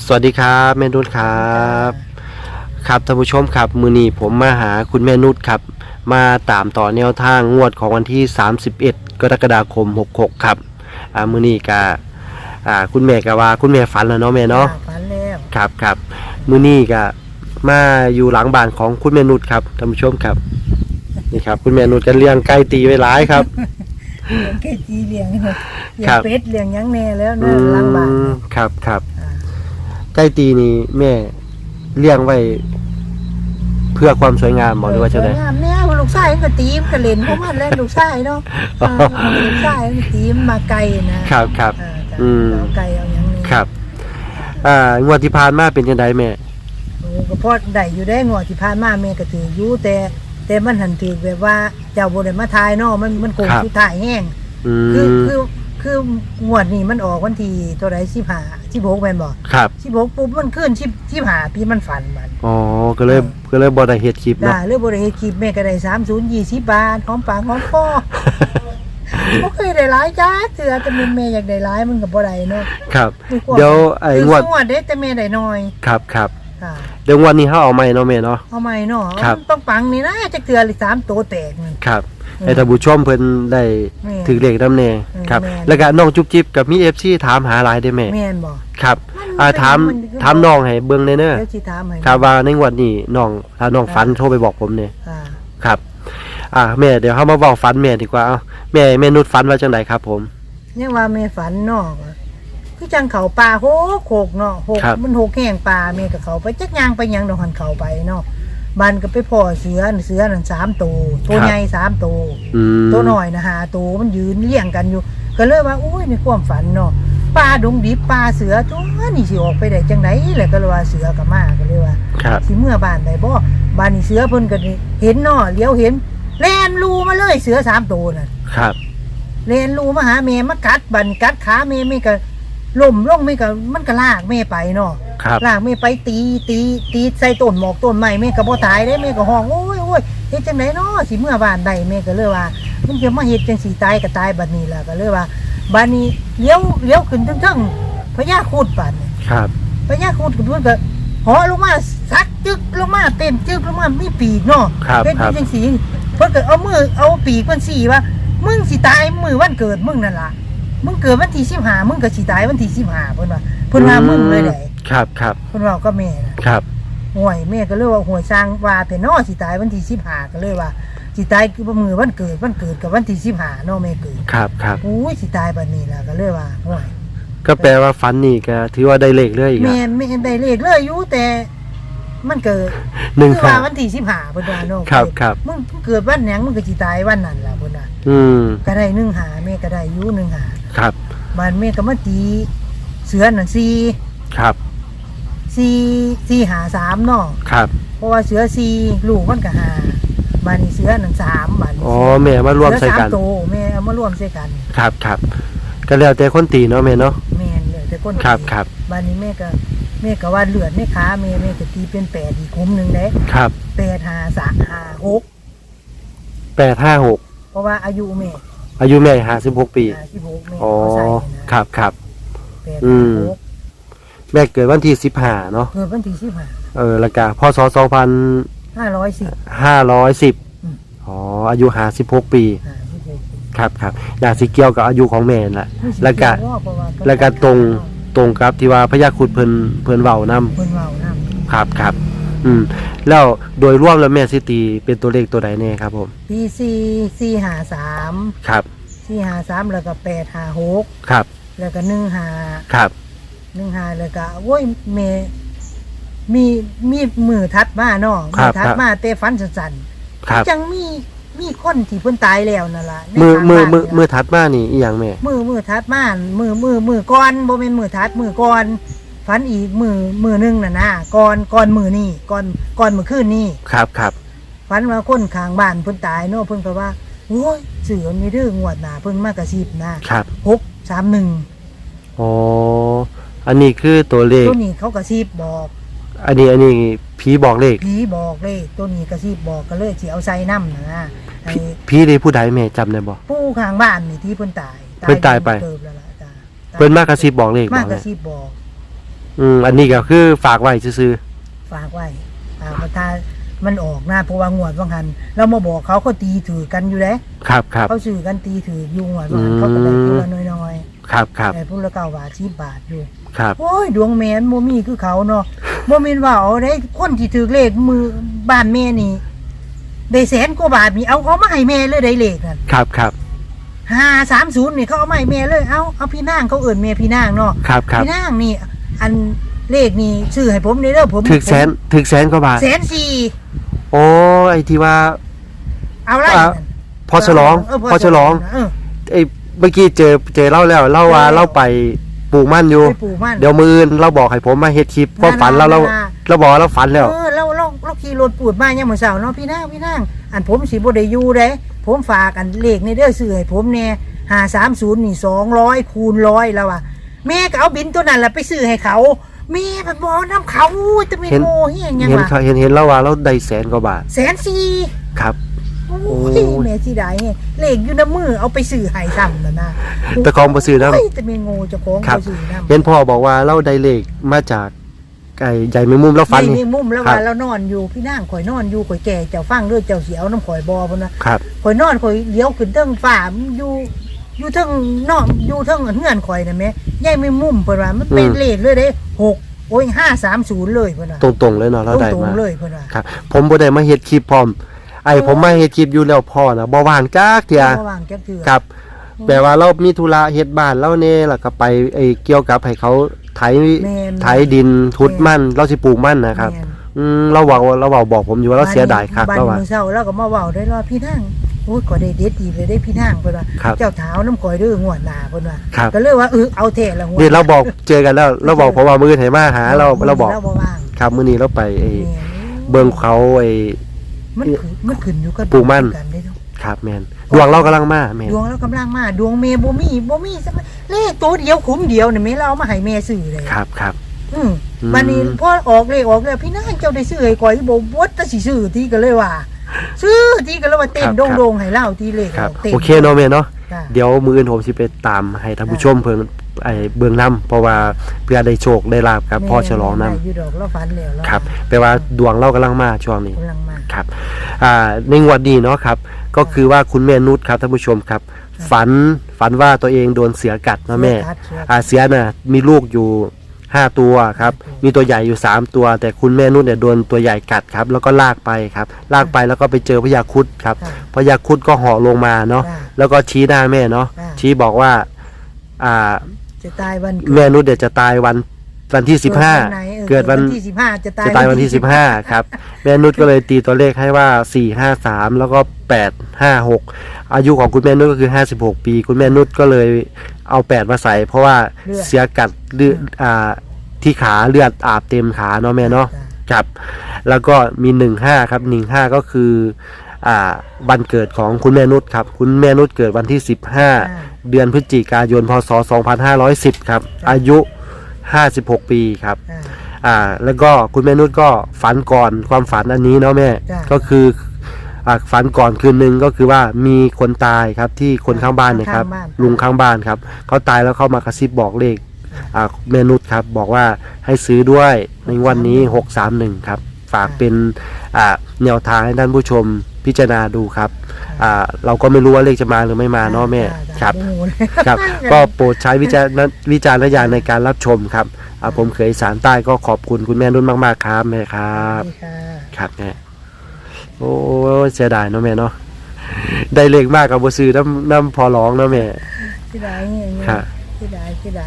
สวัสดีครับแม่นุชครับ ครับท่านผู้ชมครับ มือนี้ผมมาหาคุณแม่นุชครับ มาตามต่อแนวทางงวดของวันที่ 31 กรกฎาคม 66 ครับอ่ามือนี้กาอ่าคุณแม่ก็ว่าคุณแม่ฝันแล้วเนาะแม่เนาะจ้ฝันแล้วครับครับมือนี้ก็มาอยู่หลังบ้านของคุณแม่นุชครับท่านผู้ชมครับนี่ครับ คุณแม่นุชก็เลี้ยงไก่ตีไว้หลายครับเลี้ยงแค่จีเลี้ยงเลี้ยครังบเป็ดเลี้ยงหยังแน่แล้วอืนะหลังบ้านมเนี่ยครับครับอ่า ไก่ตีนี่แม่เลี้ยงไว้เพื่อความสวยงามบอกหรือว่าจะสไดวยงามแน่ลูกชายมันก็ตีมนก็เล่นของมันแล้วลูกชายเนาะอ่าลูกชายมันตีมมาไกลนะครับครับอ่าจ้ะอืม เอาไกลเอาหยังนี่ครับ อ่างวดที่ผ่านมาเป็นยังไงแม่ โอ้ก็พอได้อยู่ได้งวดที่ผ่านมาแม่ก็ถืออยู่แต่แต่มันหันถือแบบว่าเจ้าบ่ได้มาทายเนาะมันมันโกงครับ สุดท้ายแห้ง อืคือมคือคืองวดนี้มันออกวันที่เท่าไหร่ 15 16แม่นบ่ครับ16ปุ๊บมันขึ้น10 15ปีมันฝันมัน อ๋อก็เลยก็เลยบอได้เฮ็ดคลิปเนาะ ได้เรื่องบริเหตุคลิปแม่ก็ได้สามศูนย์ยี่สิบบาทหอมปากหอมคอ บ่เคยได้หลายจ้าเถื่อแต่แม่อยากได้หลายมันก็บ่ได้เนาะครับ มีความเดี๋ยวไอ้คืงวดงวดเด้แต่แม่ได้น้อยครับครับค่ะเดี๋ยวงวันนี้เขาเอาใหม่เนาะแม่เนาะ เอาใหม่เนาะครับต้องปังนี่นะจักเถื่อเลยสามตัวแตกนี่ครับอืม ให้ท่านผู้ชมเพิ่นได้แม่ถือเลขนำแน่อืมครับ แม่ แล้วก็น้องจุ๊บจิ๊บกับมี FC ถามหาหลายได้แม่ แม่นบ่ครับมันอ่าเป็นถามมันคือถามน้องให้เบิ่งแน่เด้อเดี๋ยวสิถามให้ครับว่าในงวดนี้น้องถ้าน้องฝันโทรไปบอกผมเนี่ยค่ะครับ อ่าแม่เดี๋ยวเฮามาเว้าฝันแม่ดีกว่าเอ้าแม่แม่นุชฝันว่าจังไดครับผม ยังว่าแม่ฝันเนาะคือจังเขาป่าโหกโขกเนาะโหกครับ มันโหกแห้งป่าแม่ก็เขาไปจักยางไปหยังดอกหันเขาไปเนาะ บันก็ไปพ่อเสือเสือนั่นสามตัวตัวใหญ่สามตัวอืมตัวหน่อยนะหาตัวมันยืนเลี้ยงกันอยู่ ก็เลยว่าอุ้ยในความฝันเนาะปลาดงดิบปลาเสือตัวนี่สิออกไปได้จังไดแหละก็เลยว่าเสือกับมาก็เลยว่าครับสิเมื่อบ้านได้บ่บ้านนี่เสือเพิ่นก็นี่เห็นเนาะเลี้ยวเห็นแลนรูมาเลยเสือสามตัวน่ะครับแลนรูมาหาแม่มากัดบันกัดขาแม่แม่ก็ล่มลงแม่ก็มันก็ลากแม่ไปเนาะ ครับ ลากแม่ไปตีตีตีใส่ต้นหมอกต้นไม้แม่ก็บ่ตายได้แม่ก็ห้องโอ้ยโอ้ยเฮ็ดจังไดเนาะสิเมื่อบ้านได้แม่ก็เลยว่ามันจะมาเฮ็ดจังสีตายก็ตายบัดนี้ล่ะก็เลยว่าบัดนี้เลี้ยวเลี้ยวขึ้นทั้งๆพญาครุดบัดนี้ครับพญาครุดก็เพิ่นก็เหอลงมาซักจึกลงมาเต็มจึกลงมามีปีกเนาะครับเป็นครับ จังสีเพิ่นก็เอามือเอาปีกเพิ่นสีว่ามึงสิตายมือวันเกิดมึงนั่นล่ะมึงเกิดวันที่15มึงก็สิตายวันที่15เพิ่นว่าเพิ่นว่ามึงเลยได้ ครับครับเพิ่นเว่าก็แม่น่ะครับ ห่วยแม่ก็เลยว่าห่วยสร้างว่าแต่นอสิตายวันที่15ก็เลยว่าสิตายคือมือวันเกิดวันเกิดกับวันที่15เนาะแม่เกิดครับครับอุ้ยสิตายบัดนี้ล่ะก็เลยว่าห่วยก็แปลว่าฝันนี่ก็ถือว่าได้เลขเลยอีกแม่อะนแม่นได้เลขเลยอยู่แต่มันเกิดหนึ่งคือห้าว่าวันที่15เพิ่นว่าเนาะครับครับ มึงเกิดวันหยังมึงก็สิตายวันนั้นล่ะเพิ่นว่าอืมก็ได้1หาแม่ก็ได้อยู่1หา ครับ บ้านแม่ก็มาตีเสือนั่น4ครับ 4 4หา3เนาะครับ เพราะว่าเสือ4ลูกมันก็หาบ้านนี้เสือนั่น3บ้านนี้อ๋อแม่มารวมใส่กัน เสือสามตัวแม่เอามารวมใส่กัน ครับครับก็แล้วแต่คนตีเนาะแม่เนาะแม่นเลยแต่คนครับครับบ้านนี้แม่ก็แม่ก็ว่าเลือดในขาแม่แม่ก็ตีเป็นแปดอีกคุ้มหนึ่งเด้ครับแปดหาสามหาหกแปดห้าหกเพราะว่าอายุแม่อายุแม่ห้าสิบหกปีห้าสิบหกแม่อ๋อเขาใส่คนะรับครับแปดอืหาม หก แม่เกิดวันที่สิบห้าเนาะเกิดวันที่สิบห้าเออแล้วก็พศสองพันห้าร้อยสิบ ห้าร้อยสิบอืม อ๋ออายุห้าสิบหกปีห้าสิบหกครับครับอยากสิเกี่ยวกับอายุของแม่นั่นแหละไม่สิแล้วก็เกี่ยเพราะว่าแล้วก็ตรง ตรงกับที่ว่าพญาครุดเพิ่นเพิ่นเว้านํเพิ่นเว้านํครับครับอืมแล้วโดยรวมแล้วแม่สิตีเป็นตัวเลขตัวใดแน่ครับผมปีสี่สี่หาสามครับ สี่หาสามแล้วก็แปดหาหกครับแล้วก็หนึ่งหาครับ หนึ่งหาแล้วก็โอ้ยเมมีมีมือทัดมาเนาะครัมืบทัดครับ มาแต่ฟันสั่นๆครับจังมีมีคนที่เพิ่นตายแล้วนั่นล่ะในมือทางมือบ้านมือนี่ล่ะมือถัดมานี่อีหยังแม่ มือมือทัดมามือมือมือก่อนบ่แม่นมือทัดมือก่อนฟันอีกมือมือหนึงน่ะนะก่อนก่อนมือนี่ก่อนก่อนมื้อคืนนี่ครับครับฟันว่าคนข้างบ้านเพิ่นตายเนาะเพิ่นก็ว่าโอ้ยเสือมีเด้องวดหน้าเพิ่นมากระซิบนะครับ631อ๋อ อันนี้คือตัวเลข ตัวนี้เขากระซิบบอกอันนี้อันนี้ผีบอกเลข ผีบอกเลย ตัวนี้กระซิบบอกก็เลยสิเอาใส่น้ำนะไอ้ผีผีได้ผู้ใดแม่จำได้บ่ ผู้ข้างบ้านนี่ที่เพิ่นตายเพิ่นตายไป เติบแล้วล่ะจ้ะเพิ่นมากระซิบบอกเลขมาบอกกเลระยซิบบอก อืมอันนี้ก็คือฝากไว้ซื่อฝากไว้ฝากประทามันออกนะเพราะว่างวดบางหันเรามาบอกเขาเขาตีถือกันอยู่แล้วๆครับครับ เขาซื้อกันตีถืออยู่งวดบางหันอืม เขาก็ได้พูละน้อย ครับคๆรับแต่พูละเก้าบาทสิบบาทอยู่ครับโอ้ยดวงแมนโมมีคือเขาเนาะโมมีว่าเอาได้คนที่ถือเลขมือบ้านแม่นี่ได้แสนกว่าบาทนี่เอาเขามาให้แม่เลยได้เลขนั่นครับครับห้าสามศูนย์นี่เขาเอามาให้แม่เลยเอาเอาพี่นางเขาเอิ่นแม่พี่นางเนาะครับครับพี่นางนี่ อันเลขนี่ซื้อให้ผมในเด้อผมถึกแสนถึกแสนกว่าบาทแสนสี่โอ้ไอที่ว่า เอาไรอะพอฉลองเออพอฉลองเออไอ เมื่อกี้เจอเจอเล่าแล้วเล่าว่าเออเล่าไปปลูกมั่นอยู่ ไปปลูกมัน เดี๋ยวมืออื่นเราบอกให้ผมมาเฮ็ดคลิปเพราะฝันเราเรานั่นล่ะเราบอกว่าเราฝันแล้ว เออเราเราเราขี่รถปูดมาเนี่ยามมื้อเช้าเนาะพี่นางพี่นางอันผมสิบ่ได้อยู่เด้ผมฝากอันเลขในเด้อซื้อให้ผมแน่530นี่200คูณร้อยแล้วว่ะแม่ก็เอาบินตัวนั้นล่ะไปซื้อให้เขาแม่มันบ่เอาน้ำเขาจะเป็นเห็น โง่เฮียงยังเห็นวะเขาเห็นเห็นแล้วว่าเราได้แสนกว่าบาทแสนสี่ครับ โอ้โอ้ยแม่สิได้ไงเลขอยู่ในมือเอาไปซื้อให้ซ้ำนั่นนะแต่ของบ่ซื้อนะโยแต่เป็นโง่เจ้าของครับ บ่ซื้อนํเห็นพ่อบอกว่าเราได้เลขมาจากไก่ใหญ่แมงมุมเราฝันนี่นี่นี่มุมแล้วครัว่าบ เรานอนอยู่พี่นางข่อยนอนอยู่ข่อยแก่เจ้าฟังเด้อเจ้าเสียวน้ำข่อยบอพุ่นนะครับ ข่อยนอนข่อยเลี้ยวขึ้นเทิงฟ้ามันอยู่อยู่เทิงนอกอยู่เทิงเฮือนข่อยน่ะแม่ยายไม่มุมเพิ่นว่ามันเป็นอืม เลขเลยเด้หกโอ้ยห้าสามศูนย์เลยเพิ่นว่าตรงๆเลยเนาะเราได้ตรงมาๆเลยเพิ่นว่า ครับ ผมบ่ได้มาเฮ็ดคลิปพร้อม ไอ้โอ้ผมมาเฮ็ดคลิปอยู่แล้วพ่อนะบ่ว่างจักเที่ยระวังจักเถื่อครับแปลว่าเรามีธุระเฮ็ดบ้านเราแน่แล้วก็ไปไอ้เกี่ยวกับให้เขาไถแม่นไถดินทุดมันเราสิปลูกมันนะครับ แม่นอืมเราบอกว่าเราบอกบอกผมอยู่ว่าเราเสียดายครับบ้านเราว่า มื้อเช้าเราก็มาเว้าได้ว่าพี่นางโอ้ยก็ได้เด็ดอีกเลยได้พี่นางเพิ่นว่าครับเจ้าเท้าน้ำข่อยเด้องวดหน้าเพิ่นว่าครับ ก็เลยว่าเออเอาแท้ละงวดนี่เราบอกเจอกันแล้ว เราบอกผมว่ามือไหนมาหาเราเราบอก เราบ่ว่างครับมื้อนี้เราไปไอ้แม่น เบิ่งเขาไอ้ มันขึ้นมันขึ้นอยู่กับปลูกมัน กันเด้เนาะครับแม่นดวงเรากำลังมาแม่นดวงเรากำลังมาดวงเมบ่มีบ่มีสักเลขตัวเดียวคุ้มเดียวนี่แม่เราเอามาให้แม่ซื้อเลยครับครับ อืมอืมบัดนี้พอออกเลขออกแล้วพี่นางเจ้าได้ซื้อให้ก่อยบ่บ่แต่สิซื้อทีก็เลยว่า ซื้อทีก็เลยว่าเต้นโด่งๆให้เล่าทีเลขครับ ออกเต้นโอเคเนาะแม่เนาะ จ้ะ เดี๋ยวมืออื่นผมสิไปตามให้ท่านผู้ชมเพิ่น ไอ้เบิ่งนํเพราะว่าเพื่อได้โชคได้ลาบกับพ่อฉลองนํแม่อยู่ดอกเราฝันแล้วเราครับแปลว่าดวงเรากำลังมาช่วงนี้กำลังมาครับอ่าในงวดนี้เนาะครับ ก็คือว่าคุณแม่นุชครับท่านผู้ชมครับ ฝันฝันว่าตัวเองโดนเสือกัดนะแม่เสือกัดเสือกัดอ่าเสือน่ะมีลูกอยู่ห้าตัวครับ มีตัวใหญ่อยู่สามตัว แต่คุณแม่นุชเนี่ยโดนตัวใหญ่กัดครับ แล้วก็ลากไปครับ ลากไปแล้วก็ไปเจอพญาครุดครับค่ะพญาครุดก็เหาะลงมาเนาะค่ะแล้วก็ชี้หน้าแม่เนาะค่ะชี้บอกว่า อ่า จะตายวันแม่นุชเดี๋ยวจะตายวันวันที่สิบห้าไหนออเกิดวันที่สิบห้าจะตายจะตายวันที่สิบห้าครับ แม่นุชก็เลยตีตัวเลขให้ว่าสี่ห้าสามแล้วก็แปดห้าหกอายุของคุณแม่นุชก็คือห้าสิบหกปี คุณแม่นุชก็เลยเอาแปดมาใส่ เพราะว่าเสียกัดเลือดอ่าที่ขาเลือดอาบเต็มขาเนาะแม่เนาะจ้ะครับ แล้วก็มีหนึ่งห้าครับหนึ่งห้าก็คือ อ่าวันเกิดของคุณแม่นุชครับ คุณแม่นุชเกิดวันที่สิบห้าอ่าเดือนพฤศจิกายนพศสองพันห้าร้อยสิบครับ อายุห้าสิบหกปีครับอ่าอ่าแล้วก็คุณแม่นุชก็ฝันก่อนความฝันอันนี้เนาะแม่จ้ะก็คืออ่าฝันก่อนคืนหนึ่งก็คือว่ามีคนตายครับที่คนข้างบ้านเนี่ยครับข้างบ้านลุงข้างบ้านครับเขาตายแล้วเข้ามากระซิบบอกเลขอ่าแม่นุชครับบอกว่าให้ซื้อด้วยในงวันนี้หกสามหนึ่งครับ ฝากเป็นอ่าแนวทางให้ท่านผู้ชมพิจารณาดูครับอ่าเราก็ไม่รู้ว่าเลขจะมาหรือไม่มาเนาะแม่จ้ะครับโอ้โหครับ ก็โปรดใช้วิจารณวิจารณญาณในการรับชมครับอ่าผมเคยสารใต้ก็ขอบคุณคุณแม่นุ่นมาก ๆ ครับแม่ครับสวัสดีค่ะครับแม่โอ้ยเสียดายเนาะแม่เนาะได้เลขมากกับบัซื้อน้ำน้ำพอร้องเนาะแม่ที่ใดเนี่ยครับที่ใดที่ใด